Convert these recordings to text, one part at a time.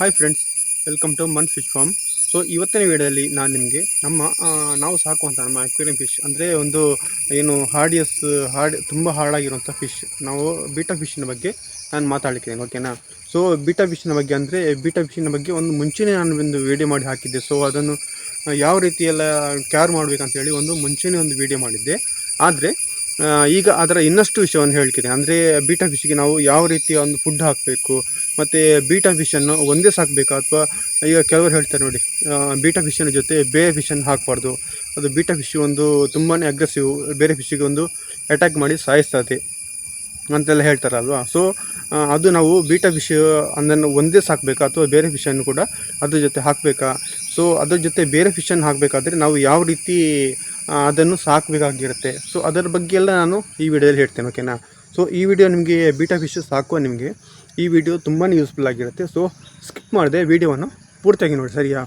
Hi friends welcome to ಮನ್ fish farm so ಇವತ್ತಿನ ವಿಡಿಯೋದಲ್ಲಿ ನಾನು ನಿಮಗೆ ನಮ್ಮ ನಾವು ಸಾಕುವಂಥ ನಮ್ಮ ಅಕ್ವೇರಿಯಂ ಫಿಶ್ ಅಂದರೆ ಒಂದು, ಏನು ಹಾರ್ಡಿಯಸ್ ಹಾರ್ಡ್ ತುಂಬ ಹಾರ್ಡಾಗಿರುವಂಥ ಫಿಶ್ ನಾವು ಬೀಟಾ ಫಿಶ್ನ ಬಗ್ಗೆ ನಾನು ಮಾತಾಡ್ತಿದ್ದೇನೆ ಓಕೆನಾ ಸೊ ಬೀಟಾ ಫಿಶ್ನ ಬಗ್ಗೆ ಅಂದರೆ ಬೀಟಾ ಫಿಶ್ನ ಬಗ್ಗೆ ಒಂದು ಮುಂಚೆನೇ ನಾನು ಒಂದು ವೀಡಿಯೋ ಮಾಡಿ ಹಾಕಿದ್ದೆ. ಸೊ ಅದನ್ನು ಯಾವ ರೀತಿಯೆಲ್ಲ ಕ್ಯಾರ್ ಮಾಡ್ಬೇಕಂತೇಳಿ ಒಂದು ಮುಂಚೆನೇ ಒಂದು ವಿಡಿಯೋ ಮಾಡಿದ್ದೆ. ಆದರೆ ಈಗ ಅದರ ಇನ್ನಷ್ಟು ವಿಷಯವನ್ನು ಹೇಳ್ತೀನಿ. ಅಂದರೆ ಬೀಟಾ ಫಿಶ್ಗೆ ನಾವು ಯಾವ ರೀತಿಯ ಒಂದು ಫುಡ್ ಹಾಕಬೇಕು, ಮತ್ತು ಬೀಟಾ ಫಿಶನ್ನು ಒಂದೇ ಸಾಕಬೇಕಾ ಅಥವಾ ಈಗ ಕೆಲವರು ಹೇಳ್ತಾರೆ ನೋಡಿ ಬೀಟಾ ಫಿಶಿನ ಜೊತೆ ಬೇರೆ ಫಿಶನ್ನು ಹಾಕಬಾರ್ದು. ಅದು ಬೀಟಾ ಫಿಶ್ ಒಂದು ತುಂಬಾ ಅಗ್ರೆಸಿವ್ ಬೇರೆ ಫಿಶ್ಶಿಗೆ ಒಂದು ಅಟ್ಯಾಕ್ ಮಾಡಿ ಸಾಯಿಸ್ತದೆ ಅಂತೆಲ್ಲ ಹೇಳ್ತಾರಲ್ವಾ? ಸೊ ಅದು ನಾವು ಬೀಟಾ ಫಿಶ್ ಅದನ್ನು ಒಂದೇ ಸಾಕಬೇಕಾ ಅಥವಾ ಬೇರೆ ಫಿಶನ್ನು ಕೂಡ ಅದ್ರ ಜೊತೆ ಹಾಕಬೇಕಾ? ಸೊ ಅದ್ರ ಜೊತೆ ಬೇರೆ ಫಿಶನ್ನು ಹಾಕಬೇಕಾದ್ರೆ ನಾವು ಯಾವ ರೀತಿ ಅದನ್ನು ಸಾಕಬೇಕಾಗಿರುತ್ತೆ? ಸೊ ಅದರ ಬಗ್ಗೆ ಎಲ್ಲ ನಾನು ಈ ವಿಡಿಯೋದಲ್ಲಿ ಹೇಳ್ತೇನೆ ಓಕೆನಾ ಸೊ ಈ ವಿಡಿಯೋ ನಿಮಗೆ ಬೀಟಾ ಫಿಶ್ ಸಾಕುವ ನಿಮಗೆ ಈ ವಿಡಿಯೋ ತುಂಬಾ ಯೂಸ್ಫುಲ್ ಆಗಿರುತ್ತೆ. ಸೊ ಸ್ಕಿಪ್ ಮಾಡಿದೆ ವಿಡಿಯೋವನ್ನು ಪೂರ್ತಿಯಾಗಿ ನೋಡಿ, ಸರಿಯಾ?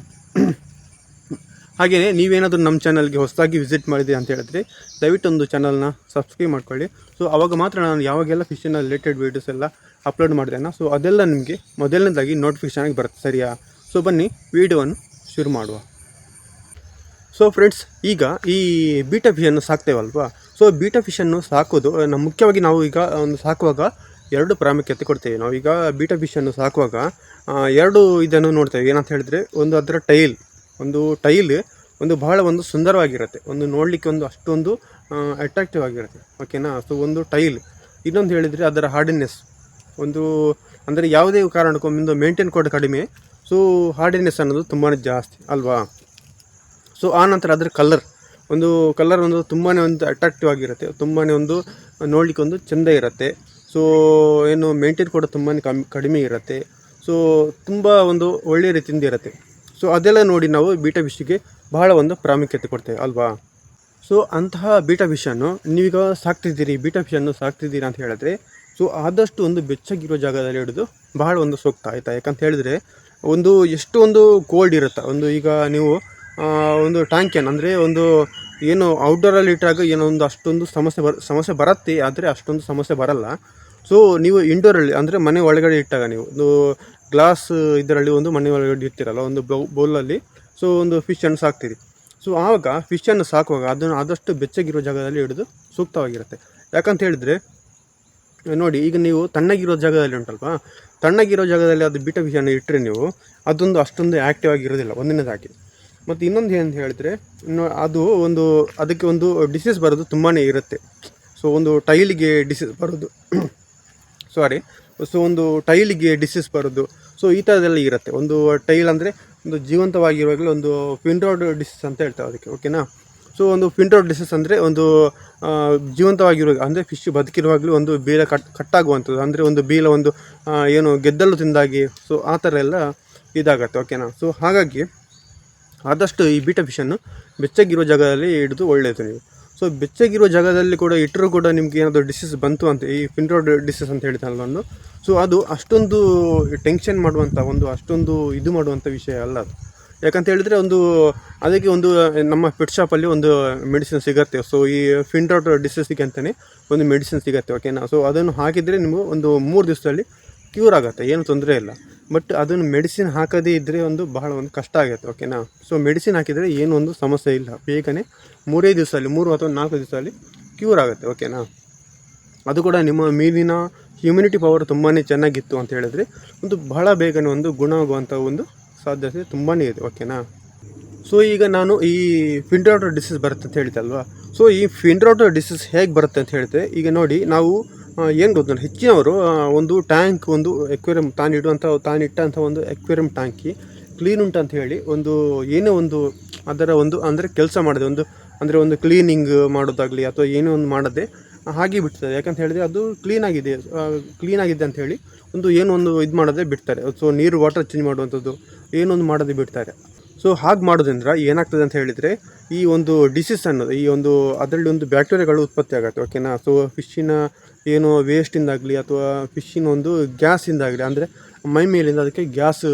ಹಾಗೆಯೇ ನೀವೇನಾದರೂ ನಮ್ಮ ಚಾನಲ್ಗೆ ಹೊಸದಾಗಿ ವಿಸಿಟ್ ಮಾಡಿದೆ ಅಂತ ಹೇಳಿದ್ರೆ ದಯವಿಟ್ಟು ಒಂದು ಚಾನಲ್ನ ಸಬ್ಸ್ಕ್ರೈಬ್ ಮಾಡ್ಕೊಳ್ಳಿ. ಸೊ ಅವಾಗ ಮಾತ್ರ ನಾನು ಯಾವಾಗೆಲ್ಲ ಫಿಶಿನ ರಿಲೇಟೆಡ್ ವೀಡಿಯೋಸ್ ಎಲ್ಲ ಅಪ್ಲೋಡ್ ಮಾಡ್ತೇನೆ ಸೊ ಅದೆಲ್ಲ ನಿಮಗೆ ಮೊದಲನೇದಾಗಿ ನೋಟಿಫಿಕೇಶನ್ ಆಗಿ ಬರುತ್ತೆ ಸರಿಯಾ? ಸೊ ಬನ್ನಿ ವಿಡಿಯೋವನ್ನು ಶುರು ಮಾಡುವ. ಸೊ ಫ್ರೆಂಡ್ಸ್ ಈಗ ಈ ಬೀಟಾ ಫಿಶನ್ನು ಸಾಕ್ತೇವಲ್ವಾ? ಸೊ ಬೀಟಾ ಫಿಶನ್ನು ಸಾಕೋದು ನಮ್ಮ ಮುಖ್ಯವಾಗಿ ನಾವು ಈಗ ಒಂದು ಸಾಕುವಾಗ ಎರಡು ಪ್ರಾಮುಖ್ಯತೆ ಕೊಡ್ತೇವೆ. ನಾವು ಈಗ ಬೀಟಾ ಫಿಶನ್ನು ಸಾಕುವಾಗ ಎರಡು ಇದನ್ನು ನೋಡ್ತೇವೆ. ಏನಂತ ಹೇಳಿದ್ರೆ, ಒಂದು ಅದರ ಟೈಲ್ ಒಂದು ಟೈಲ್ ಒಂದು ಬಹಳ ಒಂದು ಸುಂದರವಾಗಿರುತ್ತೆ. ಒಂದು ನೋಡಲಿಕ್ಕೆ ಒಂದು ಅಷ್ಟೊಂದು ಅಟ್ರಾಕ್ಟಿವ್ ಆಗಿರುತ್ತೆ. ಓಕೆನಾ ಸೊ ಒಂದು ಟೈಲ್ ಇನ್ನೊಂದು ಹೇಳಿದರೆ ಅದರ ಹಾರ್ಡಿನೆಸ್ ಒಂದು, ಅಂದರೆ ಯಾವುದೇ ಕಾರಣಕ್ಕೂ ಒಂದು ಮೇಂಟೈನ್ ಕೂಡ ಕಡಿಮೆ. ಸೊ ಹಾರ್ಡಿನೆಸ್ ಅನ್ನೋದು ತುಂಬಾ ಜಾಸ್ತಿ, ಅಲ್ವಾ? ಸೊ ಆ ನಂತರ ಅದರ ಕಲರ್ ಒಂದು ಕಲರ್ ಒಂದು ತುಂಬಾ ಒಂದು ಅಟ್ರಾಕ್ಟಿವ್ ಆಗಿರುತ್ತೆ. ತುಂಬಾ ಒಂದು, ನೋಡಲಿಕ್ಕೆ ಒಂದು ಚೆಂದ ಇರುತ್ತೆ. ಸೊ ಏನು ಮೇಂಟೈನ್ ಕೂಡ ತುಂಬಾ ಕಮ್ಮಿ, ಕಡಿಮೆ ಇರುತ್ತೆ. ಸೊ ತುಂಬ ಒಂದು ಒಳ್ಳೆಯ ರೀತಿಯಿಂದ ಇರುತ್ತೆ. ಸೊ ಅದೆಲ್ಲ ನೋಡಿ ನಾವು ಬೀಟಾ ಫಿಶ್ಗೆ ಬಹಳ ಒಂದು ಪ್ರಾಮುಖ್ಯತೆ ಕೊಡ್ತೇವೆ, ಅಲ್ವಾ? ಸೊ ಅಂತಹ ಬೀಟಾ ಫಿಶನ್ನು ನೀವೀಗ ಸಾಕ್ತಿದ್ದೀರಿ, ಬೀಟಾ ಫಿಶನ್ನು ಸಾಕ್ತಿದ್ದೀರಾ ಅಂತ ಹೇಳಿದ್ರೆ ಸೊ ಆದಷ್ಟು ಒಂದು ಬೆಚ್ಚಗಿರೋ ಜಾಗದಲ್ಲಿ ಹಿಡಿದು ಬಹಳ ಒಂದು ಸೂಕ್ತ, ಆಯಿತಾ? ಯಾಕಂತ ಹೇಳಿದ್ರೆ, ಒಂದು ಎಷ್ಟು ಒಂದು ಕೋಲ್ಡ್ ಇರುತ್ತೆ? ಒಂದು ಈಗ ನೀವು ಒಂದು ಟ್ಯಾಂಕ್ಯನ್ ಅಂದರೆ ಒಂದು ಏನು ಔಟ್ಡೋರಲ್ಲಿ ಇಟ್ಟಾಗ ಏನೋ ಒಂದು ಅಷ್ಟೊಂದು ಸಮಸ್ಯೆ ಬರ, ಸಮಸ್ಯೆ ಬರುತ್ತೆ, ಆದರೆ ಅಷ್ಟೊಂದು ಸಮಸ್ಯೆ ಬರಲ್ಲ. ಸೊ ನೀವು ಇಂಡೋರಲ್ಲಿ ಅಂದರೆ ಮನೆ ಒಳಗಡೆ ಇಟ್ಟಾಗ ನೀವು, ಒಂದು ಗ್ಲಾಸ್ ಇದರಲ್ಲಿ ಒಂದು ಮನೆ ಒಳಗಡೆ ಇರ್ತೀರಲ್ಲ ಒಂದು ಬೌ ಬೌಲಲ್ಲಿ ಸೊ ಒಂದು ಫಿಶನ್ನು ಸಾಕ್ತೀರಿ. ಸೊ ಆವಾಗ ಫಿಶನ್ನು ಸಾಕುವಾಗ ಅದನ್ನು ಆದಷ್ಟು ಬೆಚ್ಚಗಿರುವ ಜಾಗದಲ್ಲಿ ಹಿಡಿದು ಸೂಕ್ತವಾಗಿರುತ್ತೆ. ಯಾಕಂತ ಹೇಳಿದರೆ, ನೋಡಿ, ಈಗ ನೀವು ತಣ್ಣಗಿರೋ ಜಾಗದಲ್ಲಿ ಉಂಟಲ್ವಾ? ತಣ್ಣಗಿರೋ ಜಾಗದಲ್ಲಿ ಅದು ಬಿಟ್ಟ ಫಿಶನ್ನು ಇಟ್ಟರೆ ನೀವು ಅದೊಂದು ಅಷ್ಟೊಂದು ಆ್ಯಕ್ಟಿವ್ ಆಗಿರೋದಿಲ್ಲ ಒಂದನೇದಾಗಿ. ಮತ್ತು ಇನ್ನೊಂದು ಏನು ಹೇಳಿದ್ರೆ ಅದು ಒಂದು, ಅದಕ್ಕೆ ಒಂದು ಡಿಸೀಸ್ ಬರೋದು ತುಂಬಾ ಇರುತ್ತೆ. ಸೊ ಒಂದು ಟೈಲಿಗೆ ಡಿಸೀಸ್ ಬರೋದು. ಸಾರಿ ಸೊ ಒಂದು ಟೈಲಿಗೆ ಡಿಸೀಸ್ ಬರೋದು. ಸೊ ಈ ಥರದೆಲ್ಲ ಇರುತ್ತೆ. ಒಂದು ಟೈಲ್ ಅಂದರೆ ಒಂದು ಜೀವಂತವಾಗಿರುವಾಗಲೇ ಒಂದು ಫಿಂಡ್ರಾಯ್ಡ್ ಡಿಸೀಸ್ ಅಂತ ಹೇಳ್ತಾರೆ ಅದಕ್ಕೆ ಓಕೆನಾ ಸೊ ಒಂದು ಫಿಂಡ್ರಾಯ್ಡ್ ಡಿಸೀಸ್ ಅಂದರೆ ಒಂದು ಜೀವಂತವಾಗಿರುವಾಗ ಜೀವಂತವಾಗಿರುವ ಅಂದರೆ ಫಿಶ್ ಬದುಕಿರುವಾಗಲೂ ಒಂದು ಬೀಲ ಕಟ್, ಕಟ್ಟಾಗುವಂಥದ್ದು. ಅಂದರೆ ಒಂದು ಬೀಲ ಒಂದು ಏನು ಗೆದ್ದಲು ತಿಂದಾಗಿ. ಸೊ ಆ ಥರ ಎಲ್ಲ ಇದಾಗತ್ತೆ ಓಕೆನಾ ಸೊ ಹಾಗಾಗಿ ಆದಷ್ಟು ಈ ಬೀಟ ಫಿಶನ್ನು ಬೆಚ್ಚಗಿರುವ ಜಾಗದಲ್ಲಿ ಹಿಡಿದು ಒಳ್ಳೆಯದು ನೀವು. ಸೊ ಬೆಚ್ಚಗಿರೋ ಜಾಗದಲ್ಲಿ ಕೂಡ ಇಟ್ಟರೂ ಕೂಡ ನಿಮ್ಗೆ ಏನಾದರೂ ಡಿಸೀಸ್ ಬಂತು ಅಂತ, ಈ ಫಿಂಡ್ರಾಯ್ಡ್ ಡಿಸೀಸ್ ಅಂತ ಹೇಳ್ತಾನಲ್ಲ ನಾನು. ಸೊ ಅದು ಅಷ್ಟೊಂದು ಟೆನ್ಷನ್ ಮಾಡುವಂಥ ಒಂದು, ಅಷ್ಟೊಂದು ಇದು ಮಾಡುವಂಥ ವಿಷಯ ಅಲ್ಲ ಅದು. ಯಾಕಂತ ಹೇಳಿದರೆ ಒಂದು, ಅದಕ್ಕೆ ಒಂದು, ನಮ್ಮ ಪೆಟ್ ಶಾಪಲ್ಲಿ ಒಂದು ಮೆಡಿಸಿನ್ ಸಿಗುತ್ತೆ. ಸೊ ಈ ಫಿಂಡ್ರಾಯ್ಡ್ ಡಿಸೀಸಿಗೆ ಅಂತಲೇ ಒಂದು ಮೆಡಿಸಿನ್ ಸಿಗುತ್ತೆ ಓಕೆನಾ ಸೊ ಅದನ್ನು ಹಾಕಿದರೆ ನಿಮಗೆ ಒಂದು ಮೂರು ದಿವಸದಲ್ಲಿ ಕ್ಯೂರ್ ಆಗುತ್ತೆ, ಏನು ತೊಂದರೆ ಇಲ್ಲ. ಬಟ್ ಅದನ್ನು ಮೆಡಿಸಿನ್ ಹಾಕದೇ ಇದ್ದರೆ ಒಂದು ಬಹಳ ಒಂದು ಕಷ್ಟ ಆಗುತ್ತೆ ಓಕೆನಾ ಸೊ ಮೆಡಿಸಿನ್ ಹಾಕಿದರೆ ಏನು ಒಂದು ಸಮಸ್ಯೆ ಇಲ್ಲ. ಬೇಗನೆ ಮೂರೇ ದಿವಸದಲ್ಲಿ, ಮೂರು ಅಥವಾ ನಾಲ್ಕು ದಿವಸದಲ್ಲಿ ಕ್ಯೂರ್ ಆಗುತ್ತೆ ಓಕೆನಾ ಅದು ಕೂಡ ನಿಮ್ಮ ಮೀನಿನ ಇಮ್ಯುನಿಟಿ ಪವರ್ ತುಂಬಾ ಚೆನ್ನಾಗಿತ್ತು ಅಂತ ಹೇಳಿದ್ರೆ ಒಂದು ಬಹಳ ಬೇಗನೆ ಒಂದು ಗುಣ ಆಗುವಂಥ ಒಂದು ಸಾಧ್ಯತೆ ತುಂಬಾ ಇದೆ ಓಕೆನಾ ಸೊ ಈಗ ನಾನು ಈ ಫಿಂಡ್ರಾಟರ್ ಡಿಸೀಸ್ ಬರುತ್ತೆ ಅಂತ ಹೇಳ್ತಲ್ವಾ ಸೊ ಈ ಫಿಂಡ್ರಾಟರ್ ಡಿಸೀಸ್ ಹೇಗೆ ಬರುತ್ತೆ ಅಂತ ಹೇಳಿದ್ರೆ, ಈಗ ನೋಡಿ, ನಾವು ಏನು ಗೊತ್ತು ಹೆಚ್ಚಿನವರು ಒಂದು ಟ್ಯಾಂಕ್, ಒಂದು ಎಕ್ವೇರಿಯಂ ತಾನಿಡುವಂಥ ತಾನಿಟ್ಟಂಥ ಒಂದು ಎಕ್ವೇರಿಯಂ ಟ್ಯಾಂಕಿ ಕ್ಲೀನ್ ಅಂತ ಹೇಳಿ, ಒಂದು ಏನೇ ಒಂದು ಅದರ ಒಂದು, ಅಂದರೆ ಕೆಲಸ ಮಾಡಿದೆ, ಒಂದು, ಅಂದರೆ ಒಂದು ಕ್ಲೀನಿಂಗ್ ಮಾಡೋದಾಗಲಿ ಅಥವಾ ಏನೋ ಒಂದು ಮಾಡದೆ, ಹಾಗೆ ಬಿಡ್ತದೆ. ಯಾಕಂತ ಹೇಳಿದ್ರೆ ಅದು ಕ್ಲೀನ್ ಆಗಿದೆ ಕ್ಲೀನ್ ಆಗಿದೆ ಅಂತ ಹೇಳಿ, ಒಂದು ಏನೋ ಒಂದು ಇದು ಮಾಡದೆ ಬಿಡ್ತಾರೆ. ಸೊ ನೀರು ವಾಟರ್ ಚೇಂಜ್ ಮಾಡುವಂಥದ್ದು ಏನೊಂದು ಮಾಡೋದೇ ಬಿಡ್ತಾರೆ. ಸೊ ಹಾಗೆ ಮಾಡೋದ್ರಿಂದ ಏನಾಗ್ತದೆ ಅಂತ ಹೇಳಿದರೆ, ಈ ಒಂದು ಡಿಸೀಸ್ ಅನ್ನೋದು, ಈ ಒಂದು, ಅದರಲ್ಲಿ ಒಂದು ಬ್ಯಾಕ್ಟೀರಿಯಾಗಳು ಉತ್ಪತ್ತಿ ಆಗುತ್ತೆ ಓಕೆನಾ ಸೊ ಫಿಶ್ಶಿನ ಏನು ವೇಸ್ಟಿಂದಾಗಲಿ ಅಥವಾ ಫಿಶ್ಶಿನ ಒಂದು ಗ್ಯಾಸಿಂದಾಗಲಿ ಅಂದರೆ ಮೈ ಮೇಲಿಂದ ಅದಕ್ಕೆ ಗ್ಯಾಸ್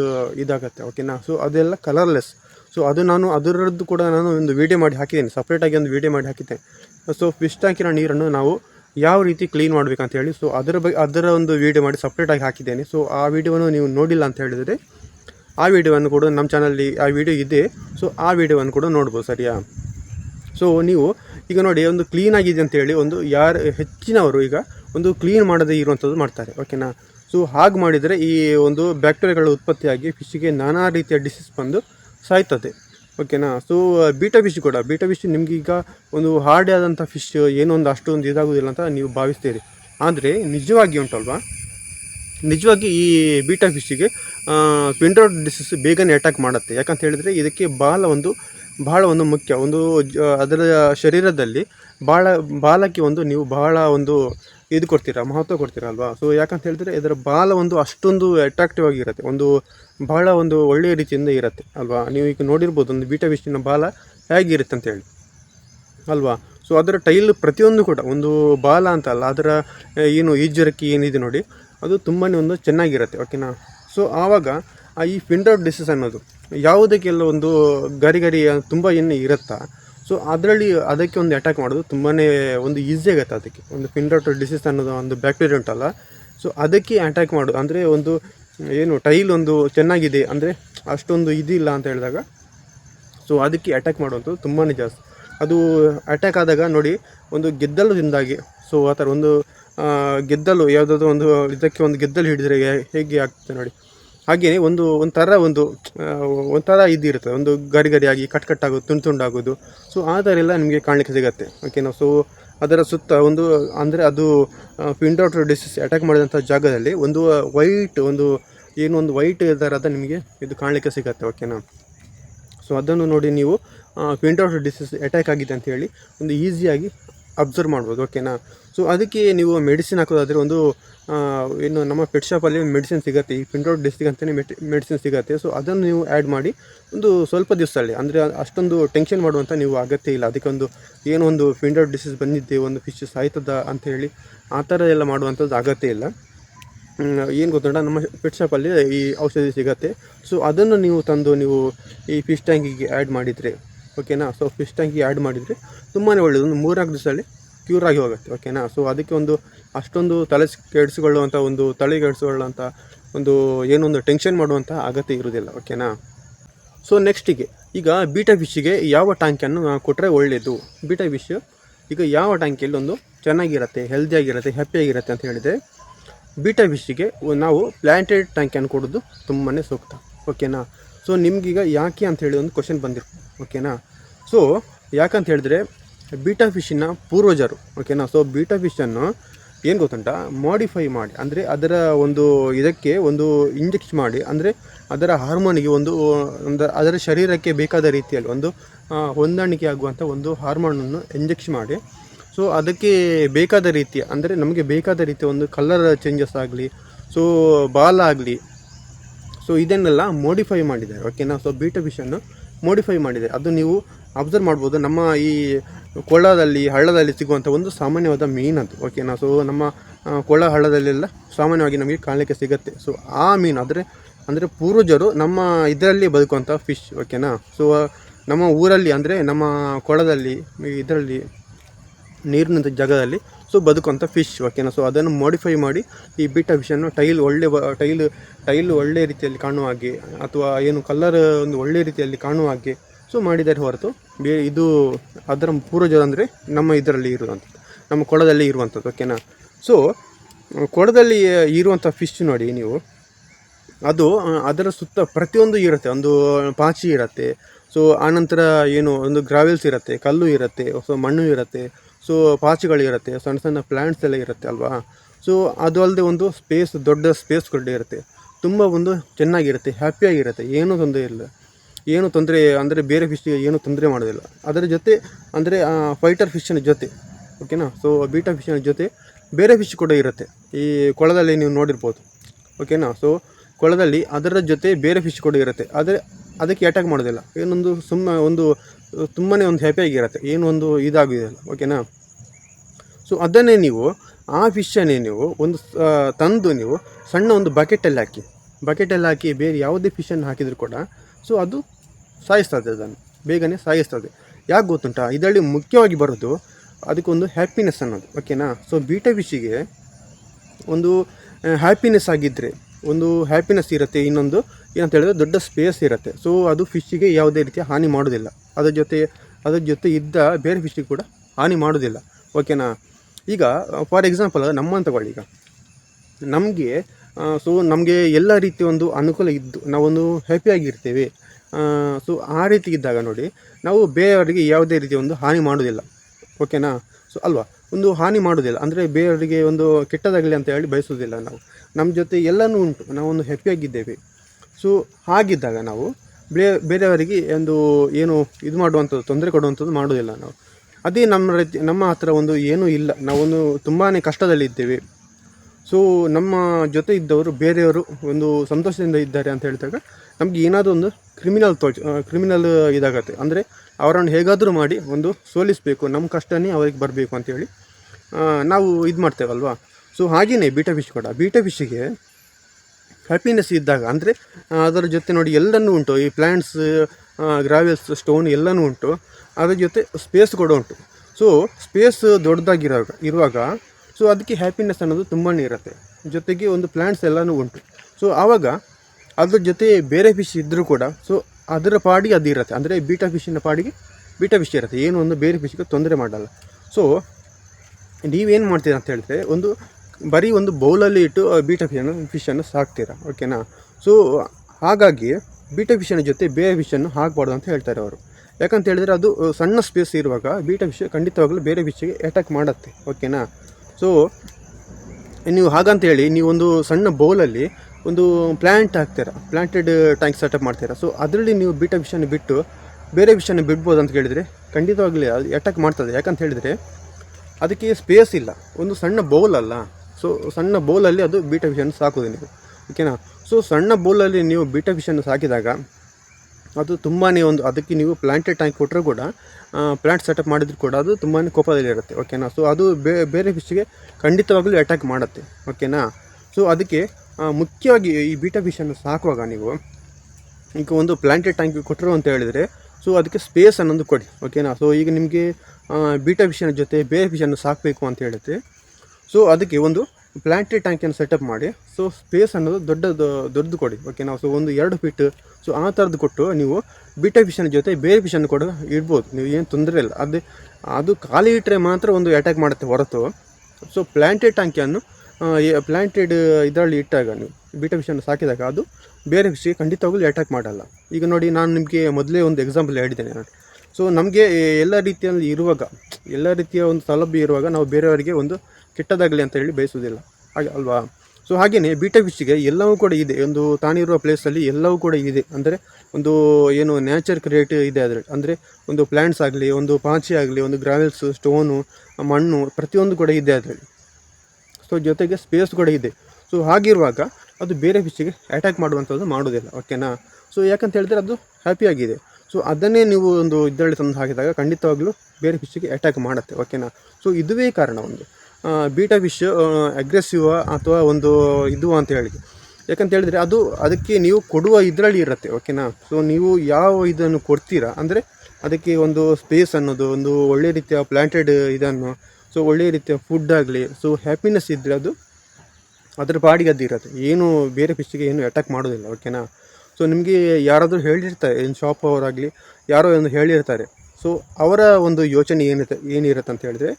ಇದಾಗುತ್ತೆ ಓಕೆನಾ ಸೊ ಅದೆಲ್ಲ ಕಲರ್ಲೆಸ್ ಸೊ ಅದು ನಾನು ಅದರದ್ದು ಕೂಡ ನಾನು ಒಂದು ವೀಡಿಯೋ ಮಾಡಿ ಹಾಕಿದ್ದೇನೆ ಸಪ್ರೇಟಾಗಿ ಒಂದು ವೀಡಿಯೋ ಮಾಡಿ ಹಾಕಿದ್ದೆ ಸೊ ಫಿಶ್ ಟ್ಯಾಂಕಿನ ನೀರನ್ನು ನಾವು ಯಾವ ರೀತಿ ಕ್ಲೀನ್ ಮಾಡಬೇಕಂತ ಹೇಳಿ ಸೊ ಅದರ ಬಗ್ಗೆ ಅದರ ಒಂದು ವೀಡಿಯೋ ಮಾಡಿ ಸಪ್ರೇಟಾಗಿ ಹಾಕಿದ್ದೇನೆ. ಸೊ ಆ ವೀಡಿಯೋವನ್ನು ನೀವು ನೋಡಿಲ್ಲ ಅಂತ ಹೇಳಿದರೆ, ಆ ವೀಡಿಯೋವನ್ನು ಕೂಡ ನಮ್ಮ ಚಾನಲ್ಲಿ ಆ ವಿಡಿಯೋ ಇದೆ ಸೊ ಆ ವೀಡಿಯೋವನ್ನು ಕೂಡ ನೋಡ್ಬೋದು, ಸರಿಯಾ? ಸೊ ನೀವು ಈಗ ನೋಡಿ, ಒಂದು ಕ್ಲೀನಾಗಿದೆ ಅಂತೇಳಿ ಒಂದು ಯಾರು, ಹೆಚ್ಚಿನವರು ಈಗ ಒಂದು ಕ್ಲೀನ್ ಮಾಡದೇ ಇರುವಂಥದ್ದು ಮಾಡ್ತಾರೆ. ಓಕೆನಾ ಸೊ ಹಾಗೆ ಮಾಡಿದರೆ ಈ ಒಂದು ಬ್ಯಾಕ್ಟೀರಿಯಾಗಳು ಉತ್ಪತ್ತಿಯಾಗಿ ಫಿಶ್ಗೆ ನಾನಾ ರೀತಿಯ ಡಿಸೀಸ್ ಬಂದು ಸಾಯ್ತದೆ. ಓಕೆನಾ ಸೊ ಬೀಟಾ ಫಿಶ್ ಕೂಡ ಬೀಟಾ ಫಿಶ್ ನಿಮ್ಗೆ ಈಗ ಒಂದು ಹಾರ್ಡ್ ಆದಂಥ ಫಿಶ್ ಏನೋ ಒಂದು ಅಷ್ಟೊಂದು ಇದಾಗೋದಿಲ್ಲ ಅಂತ ನೀವು ಭಾವಿಸ್ತೀರಿ. ಆದರೆ ನಿಜವಾಗಿ ಉಂಟಲ್ವಾ? ನಿಜವಾಗಿ ಈ ಬೀಟಾ ಫಿಶ್ಗೆ ಪಿಂಡ್ರ ಡಿಸೀಸ್ ಬೇಗನೆ ಅಟ್ಯಾಕ್ ಮಾಡುತ್ತೆ. ಯಾಕಂತ ಹೇಳಿದರೆ ಇದಕ್ಕೆ ಬಾಲ ಒಂದು ಬಹಳ ಒಂದು ಮುಖ್ಯ. ಒಂದು ಅದರ ಶರೀರದಲ್ಲಿ ಭಾಳ ಬಾಲಕ್ಕೆ ಒಂದು ನೀವು ಬಹಳ ಒಂದು ಇದು ಕೊಡ್ತೀರಾ, ಮಹತ್ವ ಕೊಡ್ತೀರಾ ಅಲ್ವಾ ಸೊ ಯಾಕಂತ ಹೇಳಿದ್ರೆ ಇದರ ಬಾಲ ಒಂದು ಅಷ್ಟೊಂದು ಅಟ್ರಾಕ್ಟಿವ್ ಆಗಿರುತ್ತೆ ಒಂದು ಬಹಳ ಒಂದು ಒಳ್ಳೆಯ ರೀತಿಯಿಂದ ಇರುತ್ತೆ, ಅಲ್ವಾ? ನೀವು ಈಗ ನೋಡಿರ್ಬೋದು, ಒಂದು ಬೀಟಾ ಬಿಸ್ಟಿನ ಬಾಲ ಹೇಗಿರುತ್ತೆ ಅಂತ ಹೇಳಿ, ಅಲ್ವಾ? ಸೊ ಅದರ ಟೈಲ್ ಪ್ರತಿಯೊಂದು ಕೂಡ, ಒಂದು ಬಾಲ ಅಂತ ಅಲ್ಲ, ಅದರ ಏನು ಈಜರಕ್ಕಿ ಏನಿದೆ ನೋಡಿ, ಅದು ತುಂಬಾ ಒಂದು ಚೆನ್ನಾಗಿರುತ್ತೆ ಓಕೆನಾ ಸೊ ಆವಾಗ ಈ ಫಿಂಡರ್ ಡಿಸೀಸ್ ಅನ್ನೋದು ಯಾವುದಕ್ಕೆಲ್ಲ ಒಂದು ಗರಿ ಗರಿ ತುಂಬ ಏನು ಇರುತ್ತಾ? ಸೊ ಅದರಲ್ಲಿ ಅದಕ್ಕೆ ಒಂದು ಅಟ್ಯಾಕ್ ಮಾಡೋದು ತುಂಬಾ ಒಂದು ಈಸಿ ಆಗುತ್ತೆ ಅದಕ್ಕೆ. ಒಂದು ಫಿಂಡರ್ ಡಿಸೀಸ್ ಅನ್ನೋದು ಒಂದು ಬ್ಯಾಕ್ಟೀರಿಯಾ ಉಂಟಲ್ಲ. ಸೊ ಅದಕ್ಕೆ ಅಟ್ಯಾಕ್ ಮಾಡೋದು. ಅಂದರೆ ಒಂದು, ಏನು ಟೈಲ್ ಒಂದು ಚೆನ್ನಾಗಿದೆ. ಅಂದರೆ ಅಷ್ಟೊಂದು ಇದಿಲ್ಲ ಅಂತ ಹೇಳಿದಾಗ. ಸೊ ಅದಕ್ಕೆ ಅಟ್ಯಾಕ್ ಮಾಡುವಂಥದ್ದು ತುಂಬಾ ಜಾಸ್ತಿ. ಅದು ಅಟ್ಯಾಕ್ ಆದಾಗ ನೋಡಿ, ಒಂದು ಗೆದ್ದಲದಿಂದಾಗಿ ಸೊ ಆ ಥರ ಒಂದು ಗೆದ್ದಲು, ಯಾವುದಾದ್ರು ಒಂದು ಇದಕ್ಕೆ ಒಂದು ಗೆದ್ದಲು ಹಿಡಿದ್ರೆ ಹೇಗೆ ಆಗ್ತದೆ ನೋಡಿ. ಹಾಗೆಯೇ ಒಂದು, ಒಂಥರ ಒಂದು ಒಂಥರ ಇದಿರುತ್ತೆ ಒಂದು ಗರಿ ಗರಿಯಾಗಿ ಕಟ್ ಕಟ್ಟಾಗೋದು ತುಂಡು ತುಂಡಾಗೋದು ಸೊ ಆ ಥರ ಎಲ್ಲ ನಿಮಗೆ ಕಾಣಲಿಕ್ಕೆ ಸಿಗುತ್ತೆ. ಓಕೆನಾ ಸೊ ಅದರ ಸುತ್ತ ಒಂದು, ಅಂದರೆ ಅದು ಪಿಂಡೌಟ್ ಡಿಸೀಸ್ ಅಟ್ಯಾಕ್ ಮಾಡಿದಂಥ ಜಾಗದಲ್ಲಿ ಒಂದು ವೈಟ್ ಒಂದು, ಏನು ಒಂದು ವೈಟ್ ಥರದ ನಿಮಗೆ ಇದು ಕಾಣಲಿಕ್ಕೆ ಸಿಗುತ್ತೆ. ಓಕೆನಾ ಸೊ ಅದನ್ನು ನೋಡಿ ನೀವು ಪಿಂಟೌಟ್ ಡಿಸೀಸ್ ಅಟ್ಯಾಕ್ ಆಗಿದೆ ಅಂತ ಹೇಳಿ, ಒಂದು ಈಸಿಯಾಗಿ ಅಬ್ಸರ್ವ್ ಮಾಡ್ಬೋದು ಓಕೆನಾ ಸೊ ಅದಕ್ಕೆ ನೀವು ಮೆಡಿಸಿನ್ ಹಾಕೋದಾದರೆ ಒಂದು ಏನು ನಮ್ಮ ಪೆಟ್ ಶಾಪಲ್ಲಿ ಮೆಡಿಸಿನ್ ಸಿಗುತ್ತೆ, ಈ ಫಿಂಡ್ರೌಟ್ ಡಿಸ್ಟಿಕ್ ಅಂತಲೇ ಮೆಟಿ ಮೆಡಿಸಿನ್ ಸಿಗುತ್ತೆ. ಸೊ ಅದನ್ನು ನೀವು ಆ್ಯಡ್ ಮಾಡಿ, ಒಂದು ಸ್ವಲ್ಪ ದಿವಸದಲ್ಲಿ, ಅಂದರೆ ಅಷ್ಟೊಂದು ಟೆನ್ಷನ್ ಮಾಡುವಂಥ ನೀವು ಅಗತ್ಯ ಇಲ್ಲ. ಅದಕ್ಕೆ ಒಂದು, ಏನೋ ಒಂದು ಔಟ್ ಡಿಸೀಸ್ ಬಂದಿದ್ದೆ, ಒಂದು ಫಿಶ್ ಸಾಯ್ತದ ಅಂತ ಹೇಳಿ, ಆ ಥರ ಎಲ್ಲ ಮಾಡುವಂಥದ್ದು ಅಗತ್ಯ ಇಲ್ಲ. ಏನು ಗೊತ್ತುಂಟ? ನಮ್ಮ ಪೆಟ್ ಶಾಪಲ್ಲಿ ಈ ಔಷಧಿ ಸಿಗುತ್ತೆ. ಸೊ ಅದನ್ನು ನೀವು ತಂದು ನೀವು ಈ ಫಿಶ್ ಟ್ಯಾಂಕಿಗೆ ಆ್ಯಡ್ ಮಾಡಿದರೆ ಓಕೆನಾ? ಸೊ ಫಿಶ್ ಟ್ಯಾಂಕಿಗೆ ಆ್ಯಡ್ ಮಾಡಿದರೆ ತುಂಬಾ ಒಳ್ಳೆಯದು ಒಂದು ಮೂರ್ನಾಲ್ಕು ದಿವಸದಲ್ಲಿ ಕ್ಯೂರ್ ಆಗಿ ಹೋಗುತ್ತೆ, ಓಕೆನಾ? ಸೊ ಅದಕ್ಕೆ ಒಂದು ಅಷ್ಟೊಂದು ತಲೆ ಕೆಡಿಸಿಕೊಳ್ಳುವಂಥ ಒಂದು ತಲೆ ಕೆಡಿಸಿಕೊಳ್ಳುವಂಥ ಒಂದು ಏನೊಂದು ಟೆನ್ಷನ್ ಮಾಡುವಂಥ ಅಗತ್ಯ ಇರೋದಿಲ್ಲ ಓಕೆನಾ? ಸೊ ನೆಕ್ಸ್ಟಿಗೆ ಈಗ ಬೀಟ ಫಿಶ್ಶಿಗೆ ಯಾವ ಟ್ಯಾಂಕನ್ನು ಕೊಟ್ಟರೆ ಒಳ್ಳೆಯದು ಬೀಟ ಫಿಶ್ ಈಗ ಯಾವ ಟ್ಯಾಂಕಿಯಲ್ಲಿ ಒಂದು ಚೆನ್ನಾಗಿರುತ್ತೆ ಹೆಲ್ದಿಯಾಗಿರುತ್ತೆ ಹ್ಯಾಪಿಯಾಗಿರುತ್ತೆ ಅಂತ ಹೇಳಿದರೆ ಬೀಟಾ ಫಿಶ್ಶಿಗೆ ನಾವು ಪ್ಲ್ಯಾಂಟೆಡ್ ಟ್ಯಾಂಕನ್ನು ಕೊಡೋದು ತುಂಬಾ ಸೂಕ್ತ, ಓಕೆನಾ? ಸೊ ನಿಮ್ಗೀಗ ಯಾಕೆ ಅಂತ ಹೇಳಿ ಒಂದು ಕ್ವಶನ್ ಬಂದಿರು ಓಕೆನಾ ಸೊ ಯಾಕಂತ ಹೇಳಿದ್ರೆ ಬೀಟಾ ಫಿಶಿನ ಪೂರ್ವಜರು ಓಕೆನಾ ಸೊ ಬೀಟಾ ಫಿಶನ್ನು ಏನು ಗೊತ್ತುಂಟ? ಮಾಡಿಫೈ ಮಾಡಿ, ಅಂದರೆ ಅದರ ಒಂದು ಇದಕ್ಕೆ ಒಂದು ಇಂಜೆಕ್ಟ್ ಮಾಡಿ, ಅಂದರೆ ಅದರ ಹಾರ್ಮೋನಿಗೆ ಒಂದು ಒಂದು ಅದರ ಶರೀರಕ್ಕೆ ಬೇಕಾದ ರೀತಿಯಲ್ಲಿ ಒಂದು ಹೊಂದಾಣಿಕೆ ಆಗುವಂಥ ಒಂದು ಹಾರ್ಮೋನನ್ನು ಇಂಜೆಕ್ಟ್ ಮಾಡಿ ಸೊ ಅದಕ್ಕೆ ಬೇಕಾದ ರೀತಿಯ, ಅಂದರೆ ನಮಗೆ ಬೇಕಾದ ರೀತಿಯ ಒಂದು ಕಲರ್ ಚೇಂಜಸ್ ಆಗಲಿ ಸೊ ಬಾಲ್ ಆಗಲಿ ಸೊ ಇದನ್ನೆಲ್ಲ ಮೋಡಿಫೈ ಮಾಡಿದ್ದಾರೆ. ಓಕೆನಾ ಸೊ ಬೀಟಾ ಫಿಶನ್ನು ಮೋಡಿಫೈ ಮಾಡಿದೆ ಅದು ನೀವು ಅಬ್ಸರ್ವ್ ಮಾಡ್ಬೋದು. ನಮ್ಮ ಈ ಕೊಳ್ಳದಲ್ಲಿ ಹಳ್ಳದಲ್ಲಿ ಸಿಗುವಂಥ ಒಂದು ಸಾಮಾನ್ಯವಾದ ಮೀನು ಅದು. ಓಕೆನಾ ಸೊ ನಮ್ಮ ಕೊಳ್ಳ ಹಳ್ಳದಲ್ಲೆಲ್ಲ ಸಾಮಾನ್ಯವಾಗಿ ನಮಗೆ ಕಾಣಲಿಕ್ಕೆ ಸಿಗುತ್ತೆ. ಸೊ ಆ ಮೀನು ಆದರೆ, ಅಂದರೆ ಪೂರ್ವಜರು ನಮ್ಮ ಇದರಲ್ಲಿ ಬದುಕುವಂಥ ಫಿಶ್ ಓಕೆನಾ ಸೊ ನಮ್ಮ ಊರಲ್ಲಿ, ಅಂದರೆ ನಮ್ಮ ಕೊಳದಲ್ಲಿ ಇದರಲ್ಲಿ, ನೀರಿನ ಜಾಗದಲ್ಲಿ ಸೊ ಬದುಕುವಂಥ ಫಿಶ್ ಓಕೆನಾ ಸೊ ಅದನ್ನು ಮಾಡಿಫೈ ಮಾಡಿ ಈ ಬಿಟ್ಟ ಫಿಶನ್ನು ಟೈಲ್ ಒಳ್ಳೆ ಟೈಲ್ ಟೈಲ್ ಒಳ್ಳೆ ರೀತಿಯಲ್ಲಿ ಕಾಣುವ ಹಾಗೆ, ಅಥವಾ ಏನು ಕಲರ್ ಒಂದು ಒಳ್ಳೆ ರೀತಿಯಲ್ಲಿ ಕಾಣುವ ಹಾಗೆ ಸೊ ಮಾಡಿದ್ದಾರೆ ಹೊರತು ಬೇ, ಇದು ಅದರ ಪೂರ್ವಜರು ಅಂದರೆ ನಮ್ಮ ಇದರಲ್ಲಿ ಇರುವಂಥದ್ದು, ನಮ್ಮ ಕೊಳದಲ್ಲಿ ಇರುವಂಥದ್ದು ಓಕೆನಾ ಸೊ ಕೊಳದಲ್ಲಿ ಇರುವಂಥ ಫಿಶ್ ನೋಡಿ ನೀವು, ಅದು ಅದರ ಸುತ್ತ ಪ್ರತಿಯೊಂದು ಇರುತ್ತೆ, ಒಂದು ಪಾಚಿ ಇರುತ್ತೆ ಸೊ ಆನಂತರ ಏನು, ಒಂದು ಗ್ರಾವೆಲ್ಸ್ ಇರುತ್ತೆ, ಕಲ್ಲು ಇರುತ್ತೆ ಸೊ ಮಣ್ಣು ಇರುತ್ತೆ ಸೊ ಪಾಚಿಗಳಿರುತ್ತೆ ಸಣ್ಣ ಸಣ್ಣ ಪ್ಲ್ಯಾಂಟ್ಸ್ ಎಲ್ಲ ಇರುತ್ತೆ ಅಲ್ವಾ? ಸೊ ಅದು ಅಲ್ಲದೆ ಒಂದು ಸ್ಪೇಸ್ ದೊಡ್ಡ ಸ್ಪೇಸ್ ಕೂಡ ಇರುತ್ತೆ. ತುಂಬ ಒಂದು ಚೆನ್ನಾಗಿರುತ್ತೆ ಹ್ಯಾಪಿಯಾಗಿರುತ್ತೆ ಏನೂ ತೊಂದರೆ ಇಲ್ಲ. ಏನು ತೊಂದರೆ, ಅಂದರೆ ಬೇರೆ ಫಿಶ್ಗೆ ಏನೂ ತೊಂದರೆ ಮಾಡೋದಿಲ್ಲ. ಅದರ ಜೊತೆ, ಅಂದರೆ ಫೈಟರ್ ಫಿಶ್ನ ಜೊತೆ ಓಕೆನಾ ಸೊ ಬೀಟಾ ಫಿಶ್ಶಿನ ಜೊತೆ ಬೇರೆ ಫಿಶ್ ಕೂಡ ಇರುತ್ತೆ. ಈ ಕೊಳದಲ್ಲಿ ನೀವು ನೋಡಿರ್ಬೋದು ಓಕೆನಾ ಸೊ ಕೊಳದಲ್ಲಿ ಅದರ ಜೊತೆ ಬೇರೆ ಫಿಶ್ ಕೂಡ ಇರುತ್ತೆ. ಆದರೆ, ಅದಕ್ಕೆ ಅಟ್ಯಾಕ್ ಮಾಡೋದಿಲ್ಲ. ಏನೊಂದು ಸುಮ್ಮ ಒಂದು ತುಂಬಾ ಒಂದು ಹ್ಯಾಪಿಯಾಗಿರುತ್ತೆ ಏನು ಒಂದು ಇದಾಗಿದೆಯಲ್ಲ ಓಕೆನಾ ಸೊ ಅದನ್ನೇ ನೀವು, ಆ ಫಿಶನ್ನೇ ನೀವು, ಒಂದು ತಂದು ನೀವು ಸಣ್ಣ ಒಂದು ಬಕೆಟಲ್ಲಿ ಹಾಕಿ. ಬಕೆಟಲ್ಲಿ ಹಾಕಿ ಬೇರೆ ಯಾವುದೇ ಫಿಶನ್ನು ಹಾಕಿದರೂ ಕೂಡ ಸೊ ಅದು ಸಾಯಿಸ್ತದೆ ಅದನ್ನು. ಬೇಗನೆ ಸಾಯಿಸ್ತದೆ. ಯಾಕೆ ಗೊತ್ತುಂಟ? ಇದರಲ್ಲಿ ಮುಖ್ಯವಾಗಿ ಬರೋದು ಅದಕ್ಕೊಂದು ಹ್ಯಾಪಿನೆಸ್ ಅನ್ನೋದು. ಓಕೆನಾ ಸೊ ಬೀಟಾ ಫಿಶಿಗೆ ಒಂದು ಹ್ಯಾಪಿನೆಸ್ ಆಗಿದ್ದರೆ ಒಂದು ಹ್ಯಾಪಿನೆಸ್ ಇರುತ್ತೆ. ಇನ್ನೊಂದು ಏನಂತ ಹೇಳಿದ್ರೆ ದೊಡ್ಡ ಸ್ಪೇಸ್ ಇರುತ್ತೆ. ಸೊ ಅದು ಫಿಶ್ಶಿಗೆ ಯಾವುದೇ ರೀತಿಯ ಹಾನಿ ಮಾಡೋದಿಲ್ಲ. ಅದ್ರ ಜೊತೆ ಅದ್ರ ಜೊತೆ ಇದ್ದ ಬೇರೆ ಫಿಶ್ಶಿಗೆ ಕೂಡ ಹಾನಿ ಮಾಡೋದಿಲ್ಲ. ಓಕೆನಾ ಈಗ ಫಾರ್ ಎಕ್ಸಾಂಪಲ್ ನಮ್ಮನ್ನು ತಗೊಳ್ಳಿ ಈಗ. ನಮಗೆ ಸೊ ನಮಗೆ ಎಲ್ಲ ರೀತಿಯ ಒಂದು ಅನುಕೂಲ ಇದ್ದು, ನಾವೊಂದು ಹ್ಯಾಪಿಯಾಗಿರ್ತೇವೆ ಸೊ ಆ ರೀತಿ ಇದ್ದಾಗ ನೋಡಿ, ನಾವು ಬೇರೆಯವರಿಗೆ ಯಾವುದೇ ರೀತಿಯ ಒಂದು ಹಾನಿ ಮಾಡೋದಿಲ್ಲ. ಓಕೆನಾ ಸೊ ಅಲ್ವಾ? ಒಂದು ಹಾನಿ ಮಾಡೋದಿಲ್ಲ ಅಂದರೆ ಬೇರೆಯವರಿಗೆ ಒಂದು ಕೆಟ್ಟದಾಗಲಿ ಅಂತ ಹೇಳಿ ಬಯಸೋದಿಲ್ಲ ನಾವು. ನಮ್ಮ ಜೊತೆ ಎಲ್ಲನೂ ಉಂಟು. ನಾವೊಂದು ಹ್ಯಾಪಿಯಾಗಿದ್ದೇವೆ ಸೊ ಹಾಗಿದ್ದಾಗ ನಾವು ಬೇ ಬೇರೆಯವರಿಗೆ ಒಂದು ಏನು ಇದು ಮಾಡುವಂಥದ್ದು, ತೊಂದರೆ ಕೊಡುವಂಥದ್ದು ಮಾಡೋದಿಲ್ಲ ನಾವು. ಅದೇ ನಮ್ಮ ರೀತಿ, ನಮ್ಮ ಹತ್ರ ಒಂದು ಏನೂ ಇಲ್ಲ. ನಾವೊಂದು ತುಂಬಾ ಕಷ್ಟದಲ್ಲಿದ್ದೇವೆ. ಸೊ ನಮ್ಮ ಜೊತೆ ಇದ್ದವರು, ಬೇರೆಯವರು ಒಂದು ಸಂತೋಷದಿಂದ ಇದ್ದಾರೆ ಅಂತ ಹೇಳಿದಾಗ ನಮಗೆ ಏನಾದರೂ ಒಂದು ಕ್ರಿಮಿನಲ್ ತೋಚ್ ಕ್ರಿಮಿನಲ್ ಇದಾಗತ್ತೆ. ಅಂದರೆ ಅವರನ್ನು ಹೇಗಾದರೂ ಮಾಡಿ ಒಂದು ಸೋಲಿಸಬೇಕು ನಮ್ಮ ಕಷ್ಟನೇ ಅವರಿಗೆ ಬರಬೇಕು ಅಂತೇಳಿ ನಾವು ಇದು ಮಾಡ್ತೇವಲ್ವಾ? ಸೊ ಹಾಗೆಯೇ ಬೀಟಾ ಫಿಶ್ ಕೂಡ. ಬೀಟಾ ಫಿಶ್ಶಿಗೆ ಹ್ಯಾಪಿನೆಸ್ ಇದ್ದಾಗ, ಅಂದರೆ ಅದರ ಜೊತೆ ನೋಡಿ ಎಲ್ಲನೂ ಉಂಟು. ಈ ಪ್ಲ್ಯಾಂಟ್ಸ್ ಗ್ರಾವೆಲ್ಸ್ ಸ್ಟೋನ್ ಎಲ್ಲನೂ ಉಂಟು. ಅದರ ಜೊತೆ ಸ್ಪೇಸ್ ಕೂಡ ಉಂಟು. ಸೊ ಸ್ಪೇಸ್ ದೊಡ್ಡದಾಗಿರುವಾಗ ಇರುವಾಗ ಸೊ ಅದಕ್ಕೆ ಹ್ಯಾಪಿನೆಸ್ ಅನ್ನೋದು ತುಂಬಾ ಇರುತ್ತೆ. ಜೊತೆಗೆ ಒಂದು ಪ್ಲ್ಯಾಂಟ್ಸ್ ಎಲ್ಲನೂ ಉಂಟು. ಸೊ ಆವಾಗ ಅದ್ರ ಜೊತೆ ಬೇರೆ ಫಿಶ್ ಇದ್ದರೂ ಕೂಡ ಸೊ ಅದರ ಪಾಡಿಗೆ ಅದು ಇರುತ್ತೆ. ಅಂದರೆ ಬೀಟಾ ಫಿಶ್ಶಿನ ಪಾಡಿಗೆ ಬೀಟಾ ಫಿಶ್ ಇರುತ್ತೆ. ಏನು ಒಂದು ಬೇರೆ ಫಿಶ್ಗೆ ತೊಂದರೆ ಮಾಡಲ್ಲ. ಸೊ ನೀವೇನು ಮಾಡ್ತೀರಾ ಅಂತ ಹೇಳಿದ್ರೆ, ಒಂದು ಬರೀ ಒಂದು ಬೌಲಲ್ಲಿ ಇಟ್ಟು ಬೀಟಾ ಫಿಶನ್ನು ಫಿಶನ್ನು ಸಾಕ್ತೀರಾ? ಓಕೆನಾ ಸೊ ಹಾಗಾಗಿ ಬೀಟಾ ಫಿಶನ ಜೊತೆ ಬೇರೆ ಫಿಶನ್ನು ಹಾಕಬಾರ್ದು ಅಂತ ಹೇಳ್ತಾರೆ ಅವರು. ಯಾಕಂತ ಹೇಳಿದ್ರೆ ಅದು ಸಣ್ಣ ಸ್ಪೇಸ್ ಇರುವಾಗ ಬೀಟಾ ಫಿಶ್ ಖಂಡಿತವಾಗಲೂ ಬೇರೆ ಫಿಶ್ಗೆ ಅಟ್ಯಾಕ್ ಮಾಡುತ್ತೆ. ಓಕೆನಾ ಸೊ ನೀವು ಹಾಗಂತ ಹೇಳಿ, ನೀವೊಂದು ಸಣ್ಣ ಬೌಲಲ್ಲಿ ಒಂದು ಪ್ಲ್ಯಾಂಟ್ ಹಾಕ್ತೀರಾ ಪ್ಲ್ಯಾಂಟೆಡ್ ಟ್ಯಾಂಕ್ ಸೆಟಪ್ ಮಾಡ್ತೀರಾ? ಸೊ ಅದರಲ್ಲಿ ನೀವು ಬಿಟ್ಟ ವಿಷಯನ ಬಿಟ್ಟು ಬೇರೆ ವಿಷಯನ ಬಿಡ್ಬೋದು ಅಂತ ಕೇಳಿದರೆ ಖಂಡಿತವಾಗಲಿ ಅದು ಅಟ್ಯಾಕ್ ಮಾಡ್ತದೆ. ಯಾಕಂತ ಹೇಳಿದರೆ ಅದಕ್ಕೆ ಸ್ಪೇಸ್ ಇಲ್ಲ. ಒಂದು ಸಣ್ಣ ಬೌಲ್ ಅಲ್ಲ. ಸೊ ಸಣ್ಣ ಬೌಲಲ್ಲಿ ಅದು ಬೀಟಾ ವಿಷಯನ ಸಾಕೋದು ನೀವು. ಓಕೆನಾ ಸೊ ಸಣ್ಣ ಬೌಲಲ್ಲಿ ನೀವು ಬೀಟಾ ವಿಷಯನ ಸಾಕಿದಾಗ ಅದು ತುಂಬಾ ಒಂದು, ಅದಕ್ಕೆ ನೀವು ಪ್ಲ್ಯಾಂಟೆಡ್ ಟ್ಯಾಂಕ್ ಕೊಟ್ಟರೂ ಕೂಡ ಪ್ಲ್ಯಾಂಟ್ ಸೆಟಪ್ ಮಾಡಿದ್ರು ಕೂಡ ಅದು ತುಂಬಾ ಕೋಪದಲ್ಲಿರುತ್ತೆ ಓಕೆನಾ ಸೊ ಅದು ಬೇರೆ ಫಿಶ್ಗೆ ಖಂಡಿತವಾಗಲೂ ಅಟ್ಯಾಕ್ ಮಾಡುತ್ತೆ. ಓಕೆನಾ ಸೊ ಅದಕ್ಕೆ ಮುಖ್ಯವಾಗಿ ಈ ಬೀಟಾ ಫಿಶನ್ನು ಸಾಕುವಾಗ ನೀವು ಈಗ ಒಂದು ಪ್ಲಾಂಟೆಡ್ ಟ್ಯಾಂಕ್ ಕೊಟ್ಟರು ಅಂತ ಹೇಳಿದರೆ ಸೊ ಅದಕ್ಕೆ ಸ್ಪೇಸ್ ಅನ್ನೋದು ಕೊಡಿ ಓಕೆನಾ ಸೊ ಈಗ ನಿಮಗೆ ಬೀಟಾ ಫಿಶನ ಜೊತೆ ಬೇರೆ ಫಿಶನ್ನು ಸಾಕಬೇಕು ಅಂತ ಹೇಳುತ್ತೆ. ಸೊ ಅದಕ್ಕೆ ಒಂದು ಪ್ಲಾಂಟೆಡ್ ಟ್ಯಾಂಕನ್ನು ಸೆಟಪ್ ಮಾಡಿ ಸೊ ಸ್ಪೇಸ್ ಅನ್ನೋದು ದೊಡ್ಡದು ದೊಡ್ಡದು ಕೊಡಿ ಓಕೆನಾ ಸೊ ಒಂದು ಎರಡು ಫೀಟ್ ಸೊ ಆ ಥರದ್ದು ಕೊಟ್ಟು ನೀವು ಬೀಟಾ ಫಿಶನ ಜೊತೆ ಬೇರೆ ಫಿಶನ್ನು ಕೂಡ ಇಡ್ಬೋದು, ನೀವು ಏನು ತೊಂದರೆ ಇಲ್ಲ. ಅದೇ, ಅದು ಖಾಲಿ ಇಟ್ಟರೆ ಮಾತ್ರ ಒಂದು ಅಟ್ಯಾಕ್ ಮಾಡುತ್ತೆ ಹೊರತು. ಸೊ ಪ್ಲಾಂಟೆಡ್ ಟ್ಯಾಂಕಿಯನ್ನು ಪ್ಲಾಂಟೆಡ್ ಇದರಲ್ಲಿ ಇಟ್ಟಾಗ ನೀವು, ಬೀಟ ಫಿಶನ್ನು ಸಾಕಿದಾಗ ಅದು ಬೇರೆ ವಿಷಯ ಖಂಡಿತವಾಗಲೂ ಅಟ್ಯಾಕ್ ಮಾಡಲ್ಲ. ಈಗ ನೋಡಿ ನಾನು ನಿಮಗೆ ಮೊದಲೇ ಒಂದು ಎಕ್ಸಾಂಪಲ್ ಹೇಳಿದ್ದೇನೆ ನಾನು. ಸೊ ನಮಗೆ ಎಲ್ಲ ರೀತಿಯಲ್ಲಿ ಇರುವಾಗ, ಎಲ್ಲ ರೀತಿಯ ಒಂದು ಸೌಲಭ್ಯ ಇರುವಾಗ ನಾವು ಬೇರೆಯವರಿಗೆ ಒಂದು ಕೆಟ್ಟದಾಗಲಿ ಅಂತ ಹೇಳಿ ಬಯಸುವುದಿಲ್ಲ. ಹಾಗೆ ಅಲ್ವಾ? ಸೊ ಹಾಗೆಯೇ ಬೀಟ ಫಿಶ್ಗೆ ಎಲ್ಲವೂ ಕೂಡ ಇದೆ. ಒಂದು ತಾನಿರುವ ಪ್ಲೇಸಲ್ಲಿ ಎಲ್ಲವೂ ಕೂಡ ಇದೆ. ಅಂದರೆ ಒಂದು ಏನು ನ್ಯಾಚರ್ ಕ್ರಿಯೇಟ್ ಇದೆ ಅದರಲ್ಲಿ. ಅಂದರೆ ಒಂದು ಪ್ಲ್ಯಾಂಟ್ಸ್ ಆಗಲಿ, ಒಂದು ಪಾಚಿ ಆಗಲಿ, ಒಂದು ಗ್ರಾವೆಲ್ಸ್ ಸ್ಟೋನು ಮಣ್ಣು ಪ್ರತಿಯೊಂದು ಕೂಡ ಇದೆ ಅದರಲ್ಲಿ. ಸೊ ಜೊತೆಗೆ ಸ್ಪೇಸ್ ಕೂಡ ಇದೆ. ಸೊ ಹಾಗಿರುವಾಗ ಅದು ಬೇರೆ ಫಿಶ್ಶಿಗೆ ಅಟ್ಯಾಕ್ ಮಾಡುವಂಥದ್ದು ಮಾಡೋದಿಲ್ಲ ಓಕೆನಾ ಸೊ ಯಾಕಂತ ಹೇಳಿದ್ರೆ ಅದು ಹ್ಯಾಪಿಯಾಗಿದೆ ಸೊ ಅದನ್ನೇ ನೀವು ಒಂದು ಇದರಲ್ಲಿ ತಂದು ಹಾಕಿದಾಗ ಖಂಡಿತವಾಗ್ಲೂ ಬೇರೆ ಫಿಶ್ಶಿಗೆ ಅಟ್ಯಾಕ್ ಮಾಡುತ್ತೆ. ಓಕೆನಾ ಸೊ ಇದುವೇ ಕಾರಣ ಒಂದು. ಬೀಟಾ ಫಿಶ್ ಅಗ್ರೆಸಿವ್ ಅಥವಾ ಒಂದು ಇದು ಅಂತ ಹೇಳಿ. ಯಾಕಂತ ಹೇಳಿದರೆ ಅದು ಅದಕ್ಕೆ ನೀವು ಕೊಡುವ ಇದರಲ್ಲಿ ಇರುತ್ತೆ. ಓಕೆನಾ ಸೊ ನೀವು ಯಾವ ಇದನ್ನು ಕೊಡ್ತೀರಾ? ಅಂದರೆ ಅದಕ್ಕೆ ಒಂದು ಸ್ಪೇಸ್ ಅನ್ನೋದು, ಒಂದು ಒಳ್ಳೆ ರೀತಿಯ ಪ್ಲಾಂಟೆಡ್ ಇದನ್ನು ಸೊ ಒಳ್ಳೆ ರೀತಿಯ ಫುಡ್ ಆಗಲಿ ಸೊ ಹ್ಯಾಪಿನೆಸ್ ಇದ್ದರೆ ಅದು ಅದರ ಬಾಡಿಗೆ ಅದು ಇರುತ್ತೆ. ಏನು ಬೇರೆ ಫಿಶ್ಗೆ ಏನು ಅಟ್ಯಾಕ್ ಮಾಡೋದಿಲ್ಲ ಓಕೆನಾ ಸೊ ನಿಮಗೆ ಯಾರಾದರೂ ಹೇಳಿರ್ತಾರೆ ಏನು ಶಾಪ್ ಅವರಾಗಲಿ, ಯಾರೋ ಒಂದು ಹೇಳಿರ್ತಾರೆ. ಸೊ ಅವರ ಒಂದು ಯೋಚನೆ ಏನಿರುತ್ತೆ ಏನಿರುತ್ತೆ ಅಂತ ಹೇಳಿದ್ರೆ,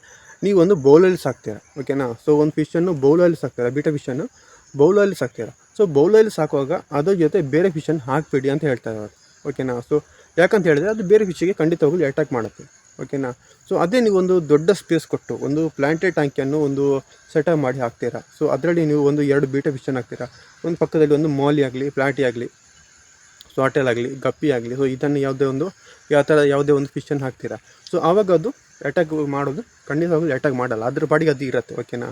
ನೀವು ಒಂದು ಬೌಲಲ್ಲಿ ಸಾಕ್ತೀರ ಓಕೆನಾ ಸೊ ಒಂದು ಫಿಶನ್ನು ಬೌಲಲ್ಲಿ ಸಾಕ್ತೀರಾ ಬಿಟ ಫಿಶನ್ನು ಬೌಲಲ್ಲಿ ಸಾಕ್ತೀರ? ಸೊ ಬೌಲಲ್ಲಿ ಸಾಕುವಾಗ ಅದರ ಜೊತೆ ಬೇರೆ ಫಿಶನ್ನು ಹಾಕಬೇಡಿ ಅಂತ ಹೇಳ್ತಾರೆ ಅವರು ಓಕೆನಾ ಸೊ ಯಾಕಂತ ಹೇಳಿದ್ರೆ ಅದು ಬೇರೆ ಫಿಶ್ಗೆ ಖಂಡಿತವಾಗ್ಲೂ ಅಟ್ಯಾಕ್ ಮಾಡುತ್ತೆ. ಓಕೆನಾ ಸೊ ಅದೇ ನೀವು ಒಂದು ದೊಡ್ಡ ಸ್ಪೇಸ್ ಕೊಟ್ಟು, ಒಂದು ಪ್ಲಾಂಟೆಡ್ ಟ್ಯಾಂಕಿಯನ್ನು ಒಂದು ಸೆಟಪ್ ಮಾಡಿ ಹಾಕ್ತೀರಾ? ಸೊ ಅದರಲ್ಲಿ ನೀವು ಒಂದು ಎರಡು ಬೀಟ ಫಿಶನ್ ಹಾಕ್ತೀರಾ? ಒಂದು ಪಕ್ಕದಲ್ಲಿ ಒಂದು ಮಾಲಿ ಆಗಲಿ ಪ್ಲಾಂಟಿ ಆಗಲಿ ಸ್ವಾಟೆಲ್ ಆಗಲಿ, ಗಪ್ಪಿ ಆಗಲಿ ಸೊ ಇದನ್ನು ಯಾವುದೇ ಒಂದು, ಯಾವ ಥರ ಯಾವುದೇ ಒಂದು ಫಿಶನ್ನು ಹಾಕ್ತೀರಾ? ಸೊ ಆವಾಗ ಅದು ಅಟ್ಯಾಕ್ ಮಾಡೋದು ಖಂಡಿತವಾಗ್ಲೂ ಅಟ್ಯಾಕ್ ಮಾಡಲ್ಲ. ಅದ್ರ ಪಾಡಿಗೆ ಅದು ಇರುತ್ತೆ ಓಕೆನಾ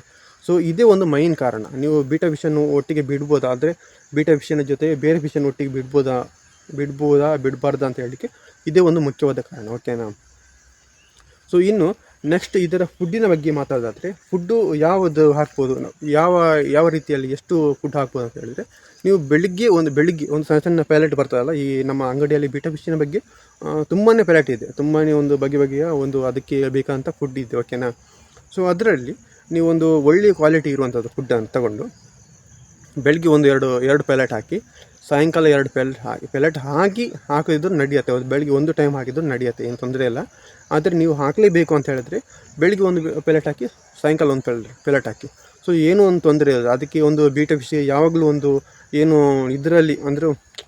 ಸೊ ಇದೇ ಒಂದು ಮೈನ್ ಕಾರಣ. ನೀವು ಬೀಟ ಫಿಶನ್ನು ಒಟ್ಟಿಗೆ ಬಿಡ್ಬೋದಾ ಆದರೆ ಬೀಟಾ ಫಿಶಿನ ಜೊತೆ ಬೇರೆ ಫಿಶನ್ನು ಒಟ್ಟಿಗೆ ಬಿಡ್ಬೋದಾ ಬಿಡ್ಬೋದಾ, ಬಿಡಬಾರ್ದಾ ಅಂತ ಹೇಳಲಿಕ್ಕೆ ಇದೇ ಒಂದು ಮುಖ್ಯವಾದ ಕಾರಣ ಓಕೆನಾ ಸೊ ಇನ್ನು ನೆಕ್ಸ್ಟ್ ಇದರ ಫುಡ್ಡಿನ ಬಗ್ಗೆ ಮಾತಾಡೋದಾದರೆ ಫುಡ್ಡು ಯಾವುದು ಹಾಕ್ಬೋದು ಯಾವ ಯಾವ ರೀತಿಯಲ್ಲಿ ಎಷ್ಟು ಫುಡ್ ಹಾಕ್ಬೋದು ಅಂತ ಹೇಳಿದರೆ, ನೀವು ಬೆಳಿಗ್ಗೆ ಒಂದು ಬೆಳಿಗ್ಗೆ ಒಂದು ಸಣ್ಣ ಸಣ್ಣ ಪ್ಯಾಲೆಟ್ ಬರ್ತದಲ್ಲ, ಈ ನಮ್ಮ ಅಂಗಡಿಯಲ್ಲಿ ಬೀಟಾ ಫಿಶ್ಶಿನ ಬಗ್ಗೆ ತುಂಬಾ ಪ್ಯಾಲೆಟ್ ಇದೆ. ತುಂಬಾ ಒಂದು ಬಗೆ ಬಗೆಯ ಒಂದು ಅದಕ್ಕೆ ಬೇಕಾದಂಥ ಫುಡ್ ಇದೆ ಓಕೆನಾ ಸೊ ಅದರಲ್ಲಿ ನೀವೊಂದು ಒಳ್ಳೆಯ ಕ್ವಾಲಿಟಿ ಇರುವಂಥದ್ದು ಫುಡ್ಡನ್ನು ತಗೊಂಡು, ಬೆಳಗ್ಗೆ ಒಂದು ಎರಡು ಎರಡು ಪ್ಯಾಲೆಟ್ ಹಾಕಿ ಸಾಯಂಕಾಲ ಎರಡು ಪೆಲೆಟ್ ಹಾಕಿ ಪೆಲೆಟ್ ಹಾಕಿ ಹಾಕಿದ್ರು ನಡೆಯುತ್ತೆ. ಅದು ಬೆಳಗ್ಗೆ ಒಂದು ಟೈಮ್ ಹಾಕಿದ್ರು ನಡೆಯುತ್ತೆ, ಏನು ತೊಂದರೆ ಇಲ್ಲ. ಆದರೆ ನೀವು ಹಾಕಲೇಬೇಕು ಅಂತ ಹೇಳಿದ್ರೆ ಬೆಳಿಗ್ಗೆ ಒಂದು ಪೆಲೆಟ್ ಹಾಕಿ, ಸಾಯಂಕಾಲ ಒಂದು ಪೆಲ್ ಪೆಲೆಟ್ ಹಾಕಿ. ಸೊ ಏನೂ ಒಂದು ತೊಂದರೆ ಇಲ್ಲ. ಅದಕ್ಕೆ ಒಂದು ಬೀಟ ಫಿಶ್ ಯಾವಾಗಲೂ ಒಂದು ಏನು ಇದರಲ್ಲಿ ಅಂದರೆ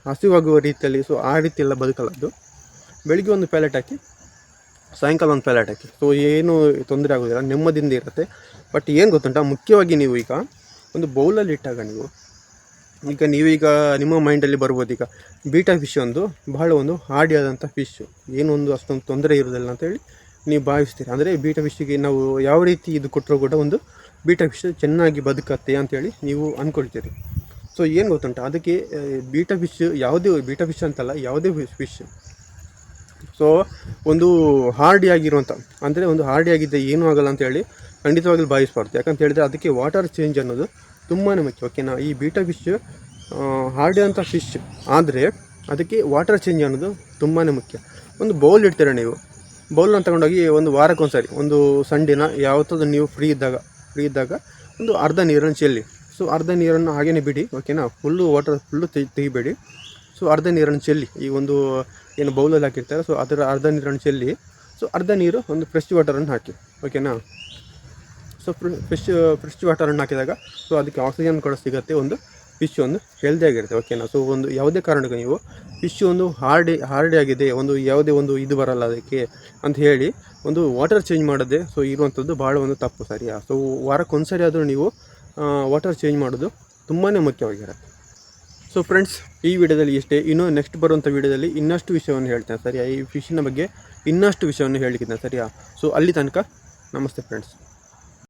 ಹಸಿವಾಗುವ ರೀತಿಯಲ್ಲಿ ಸೊ ಆ ರೀತಿ ಎಲ್ಲ ಬದುಕಲ್ಲ ಅದು ಬೆಳಿಗ್ಗೆ ಒಂದು ಪ್ಯಾಲೆಟ್ ಹಾಕಿ, ಸಾಯಂಕಾಲ ಒಂದು ಪ್ಯಾಲೆಟ್ ಹಾಕಿ. ಸೊ ಏನು ತೊಂದರೆ ಆಗೋದಿಲ್ಲ. ನೆಮ್ಮದಿಯಿಂದ ಇರುತ್ತೆ. ಬಟ್ ಏನು ಗೊತ್ತುಂಟ? ಮುಖ್ಯವಾಗಿ ನೀವು ಈಗ ಒಂದು ಬೌಲಲ್ಲಿ ಇಟ್ಟಾಗ ನೀವು ಈಗ ನೀವೀಗ ನಿಮ್ಮ ಮೈಂಡಲ್ಲಿ ಬರ್ಬೋದು. ಈಗ ಬೀಟಾ ಫಿಶ್ ಒಂದು ಬಹಳ ಒಂದು ಹಾರ್ಡಿ ಆದಂಥ ಫಿಶ್ ಏನು ಒಂದು ಅಷ್ಟೊಂದು ತೊಂದರೆ ಇರೋದಿಲ್ಲ ಅಂತೇಳಿ ನೀವು ಭಾವಿಸ್ತೀರಿ? ಅಂದರೆ ಬೀಟಾ ಫಿಶ್ಗೆ ನಾವು ಯಾವ ರೀತಿ ಇದು ಕೊಟ್ಟರೂ ಕೂಡ ಒಂದು ಬೀಟಾ ಫಿಶ್ ಚೆನ್ನಾಗಿ ಬದುಕತ್ತೆ ಅಂತೇಳಿ ನೀವು ಅಂದ್ಕೊಳ್ತೀರಿ ಸೊ ಏನು ಗೊತ್ತುಂಟ? ಅದಕ್ಕೆ ಬೀಟಾ ಫಿಶ್ ಯಾವುದೇ, ಬೀಟಾ ಫಿಶ್ ಅಂತಲ್ಲ, ಯಾವುದೇ ಫಿಶ್ ಸೊ ಒಂದು ಹಾರ್ಡಿ ಆಗಿರುವಂಥ, ಅಂದರೆ ಒಂದು ಹಾರ್ಡಿ ಆಗಿದ್ದೆ ಏನೂ ಆಗಲ್ಲ ಅಂತ ಹೇಳಿ ಖಂಡಿತವಾಗ್ಲೂ ಭಾವಿಸ್ಬಾರ್ದು. ಯಾಕಂತ ಹೇಳಿದರೆ ಅದಕ್ಕೆ ವಾಟರ್ ಚೇಂಜ್ ಅನ್ನೋದು ತುಂಬಾ ಮುಖ್ಯ. ಓಕೆನಾ ಈ ಬೀಟಾ ಫಿಶ್ ಹಾರ್ಡ್ ಅಂತ ಫಿಶ್ ಆದರೆ ಅದಕ್ಕೆ ವಾಟರ್ ಚೇಂಜ್ ಅನ್ನೋದು ತುಂಬಾ ಮುಖ್ಯ. ಒಂದು ಬೌಲ್ ಇಡ್ತೀರ ನೀವು? ಬೌಲನ್ನು ತಗೊಂಡೋಗಿ ಒಂದು ವಾರಕ್ಕೊಂದ್ಸರಿ ಒಂದು ಸಂಡೇನ ಯಾವತ್ತದು ನೀವು ಫ್ರೀ ಇದ್ದಾಗ ಫ್ರೀ ಇದ್ದಾಗ ಒಂದು ಅರ್ಧ ನೀರನ್ನು ಚೆಲ್ಲಿ. ಸೊ ಅರ್ಧ ನೀರನ್ನು ಹಾಗೇನೆ ಬಿಡಿ ಓಕೆನಾ ಫುಲ್ಲು ವಾಟರ್ ಫುಲ್ಲು ತೆಗಿಬೇಡಿ. ಸೊ ಅರ್ಧ ನೀರನ್ನು ಚೆಲ್ಲಿ, ಈ ಒಂದು ಏನು ಬೌಲಲ್ಲಿ ಹಾಕಿರ್ತಾರೆ ಸೊ ಅದರ ಅರ್ಧ ನೀರನ್ನು ಚೆಲ್ಲಿ ಸೊ ಅರ್ಧ ನೀರು ಒಂದು ಫ್ರೆಶ್ ವಾಟರನ್ನು ಹಾಕಿ ಓಕೆನಾ ಸೊ ಫ್ರೆಶ್ ಫ್ರೆಶ್ ವಾಟರನ್ನು ಹಾಕಿದಾಗ ಸೊ ಅದಕ್ಕೆ ಆಕ್ಸಿಜನ್ ಕೂಡ ಸಿಗುತ್ತೆ, ಒಂದು ಫಿಶ್ ಒಂದು ಹೆಲ್ದಿ ಆಗಿರುತ್ತೆ ಓಕೆನಾ ಸೊ ಒಂದು ಯಾವುದೇ ಕಾರಣಕ್ಕೂ ನೀವು ಫಿಶ್ ಒಂದು ಹಾರ್ಡಿ ಹಾರ್ಡಿ ಆಗಿದೆ, ಒಂದು ಯಾವುದೇ ಒಂದು ಇದು ಬರಲ್ಲ ಅದಕ್ಕೆ ಅಂತ ಹೇಳಿ, ಒಂದು ವಾಟರ್ ಚೇಂಜ್ ಮಾಡಿದೆ ಸೊ ಇರುವಂಥದ್ದು ಭಾಳ ಒಂದು ತಪ್ಪು, ಸರಿಯಾ? ಸೊ ವಾರಕ್ಕೊಂದ್ಸರಿ ಆದರೂ ನೀವು ವಾಟರ್ ಚೇಂಜ್ ಮಾಡೋದು ತುಂಬಾ ಮುಖ್ಯವಾಗಿರುತ್ತೆ. ಸೊ ಫ್ರೆಂಡ್ಸ್ ಈ ವಿಡಿಯೋದಲ್ಲಿ ಇಷ್ಟೇ. ಇನ್ನೂ ನೆಕ್ಸ್ಟ್ ಬರುವಂಥ ವಿಡಿಯೋದಲ್ಲಿ ಇನ್ನಷ್ಟು ವಿಷಯವನ್ನು ಹೇಳ್ತೇನೆ, ಸರಿಯಾ? ಈ ಫಿಶ್ನ ಬಗ್ಗೆ ಇನ್ನಷ್ಟು ವಿಷಯವನ್ನು ಹೇಳಿದ್ದೀನಿ ಸರಿಯಾ? ಸೊ ಅಲ್ಲಿ ತನಕ ನಮಸ್ತೆ ಫ್ರೆಂಡ್ಸ್